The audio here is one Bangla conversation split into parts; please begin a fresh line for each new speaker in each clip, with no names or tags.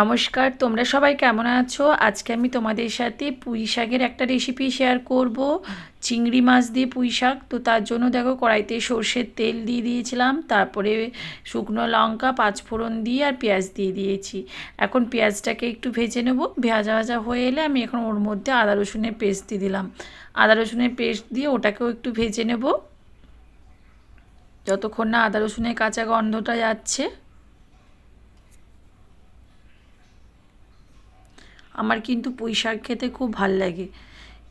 নমস্কার, তোমরা সবাই কেমন আছো? আজকে আমি তোমাদের সাথে পুঁই শাকের একটা রেসিপি শেয়ার করব। চিংড়ি মাছ দিয়ে পুঁই শাক। তো তার জন্য দেখো কড়াইতে সর্ষের তেল দিয়ে দিয়েছিলাম, তারপরে শুকনো লঙ্কা, পাঁচফোড়ন দিয়ে আর পেঁয়াজ দিয়ে দিয়েছি। এখন পেঁয়াজটাকে একটু ভেজে নেব। ভাজা ভাজা হয়ে এলে আমি এখন ওর মধ্যে আদা রসুনের পেস্ট দিয়ে দিলাম। আদা রসুনের পেস্ট দিয়ে ওটাকেও একটু ভেজে নেব। যতক্ষণ না আদা রসুনের কাঁচা গন্ধটা যাচ্ছে। আমার কিন্তু পুঁই শাক খেতে খুব ভালো লাগে।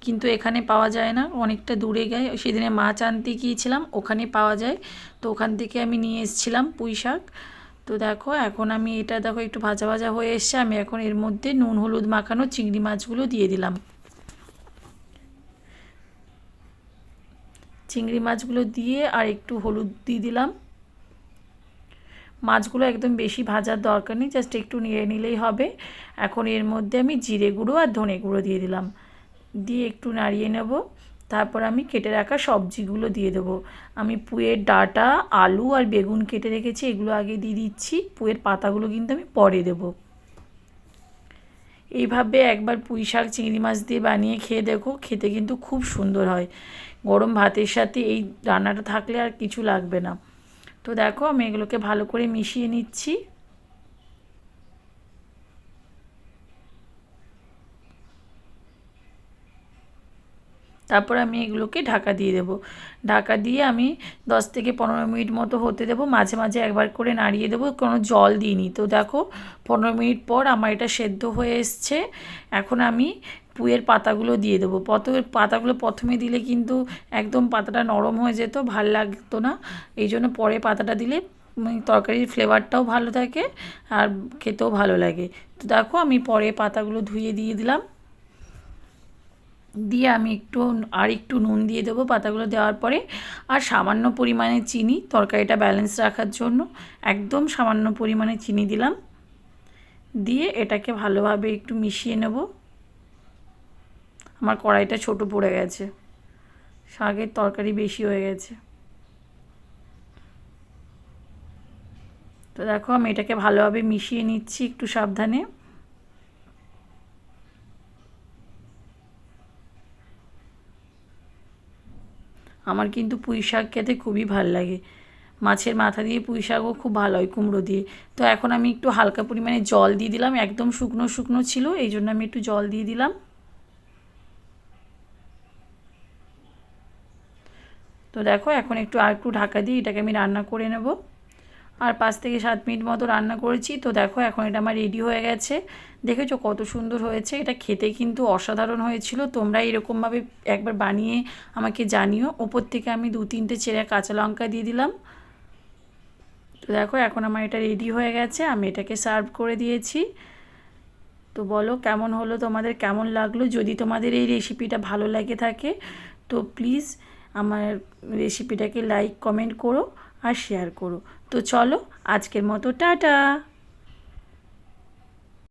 কিন্তু এখানে পাওয়া যায় না, অনেকটা দূরে গায়ে। সেদিনে মাছ আনতে গিয়েছিলাম, ওখানে পাওয়া যায়। তো ওখান থেকে আমি নিয়ে এসেছিলাম পুঁই শাক। তো দেখো, এখন আমি এটা দেখো, একটু ভাজা ভাজা হয়ে এসছে। আমি এখন এর মধ্যে নুন, হলুদ মাখানো চিংড়ি মাছগুলো দিয়ে দিলাম। চিংড়ি মাছগুলো দিয়ে আর একটু হলুদ দিয়ে দিলাম। মাছগুলো একদম বেশি ভাজার দরকার নেই জাস্ট একটু নিয়ে নিলেই হবে। এখন এর মধ্যে আমি জিরে গুঁড়ো আর ধনে গুঁড়ো দিয়ে দিলাম। দিয়ে একটু নাড়িয়ে নেব। তারপর আমি কেটে রাখা সবজিগুলো দিয়ে দেবো। আমি পুয়ের ডাটা, আলু আর বেগুন কেটে রেখেছি, এগুলো আগে দিয়ে দিচ্ছি। পুয়ের পাতাগুলো কিন্তু আমি পরে দেবো। এইভাবে একবার পুঁই শাক, চিংড়ি মাছ দিয়ে বানিয়ে খেয়ে দেখো, খেতে কিন্তু খুব সুন্দর হয়। গরম ভাতের সাথে এই রান্নাটা থাকলে আর কিছু লাগবে না। তো দেখো আমি এগুলোকে ভালো করে মিশিয়ে নিচ্ছি। তারপর আমি এগুলোকে ঢাকা দিয়ে দেবো। ঢাকা দিয়ে আমি দশ থেকে পনেরো মিনিট মতো হতে দেবো। মাঝে মাঝে একবার করে নাড়িয়ে দেবো, কোনো জল দিইনি। তো দেখো, পনেরো মিনিট পর আমার এটা সেদ্ধ হয়ে এসছে। এখন আমি পুয়ের পাতাগুলো দিয়ে দেবো। পত পাতাগুলো প্রথমে দিলে কিন্তু একদম পাতাটা নরম হয়ে যেত, ভালো লাগতো না। এই জন্য পরে পাতাটা দিলে তরকারির ফ্লেভারটাও ভালো থাকে আর খেতেও ভালো লাগে। তো দেখো আমি পরে পাতাগুলো ধুয়ে দিয়ে দিলাম। দিয়ে আমি একটু আর একটু নুন দিয়ে দেবো পাতাগুলো দেওয়ার পরে। আর সামান্য পরিমাণে চিনি, তরকারিটা ব্যালেন্স রাখার জন্য একদম সামান্য পরিমাণে চিনি দিলাম। দিয়ে এটাকে ভালোভাবে একটু মিশিয়ে নেব। আমার কড়াইটা ছোট পড়ে গেছে। শাকের তরকারি বেশি হয়ে গেছে। তো দেখো, আমি এটাকে ভালোভাবে মিশিয়ে নিচ্ছি একটু সাবধানে। আমার কিন্তু পুঁই শাক খেতে খুবই ভালো লাগে। মাছের মাথা দিয়ে পুঁই শাকও খুব ভালো হয় কুমড়ো দিয়ে। তো এখন আমি একটু হালকা পরিমাণে জল দিয়ে দিলাম। একদম শুকনো শুকনো ছিল, এই জন্য আমি একটু জল দিয়ে দিলাম। তো দেখো, এখন একটু আর একটু ঢাকা দিয়ে এটাকে আমি রান্না করে নেব। আর পাঁচ থেকে সাত মিনিট মতো রান্না করেছি। তো দেখো, এখন এটা আমার রেডি হয়ে গেছে। দেখেছ কত সুন্দর হয়েছে। এটা খেতে কিন্তু অসাধারণ হয়েছিল। তোমরা এরকমভাবে একবার বানিয়ে আমাকে জানিও। ওপর থেকে আমি দু তিনটে চেরা কাঁচা লঙ্কা দিয়ে দিলাম। তো দেখো, এখন আমার এটা রেডি হয়ে গেছে। আমি এটাকে সার্ভ করে দিয়েছি। তো বলো, কেমন হলো তোমাদের? কেমন লাগল? যদি তোমাদের এই রেসিপিটা ভালো লাগে থাকে, তো প্লিজ আমার রেসিপিটাকে লাইক কমেন্ট করো আর শেয়ার করো। তো চলো আজকের মতো টাটা।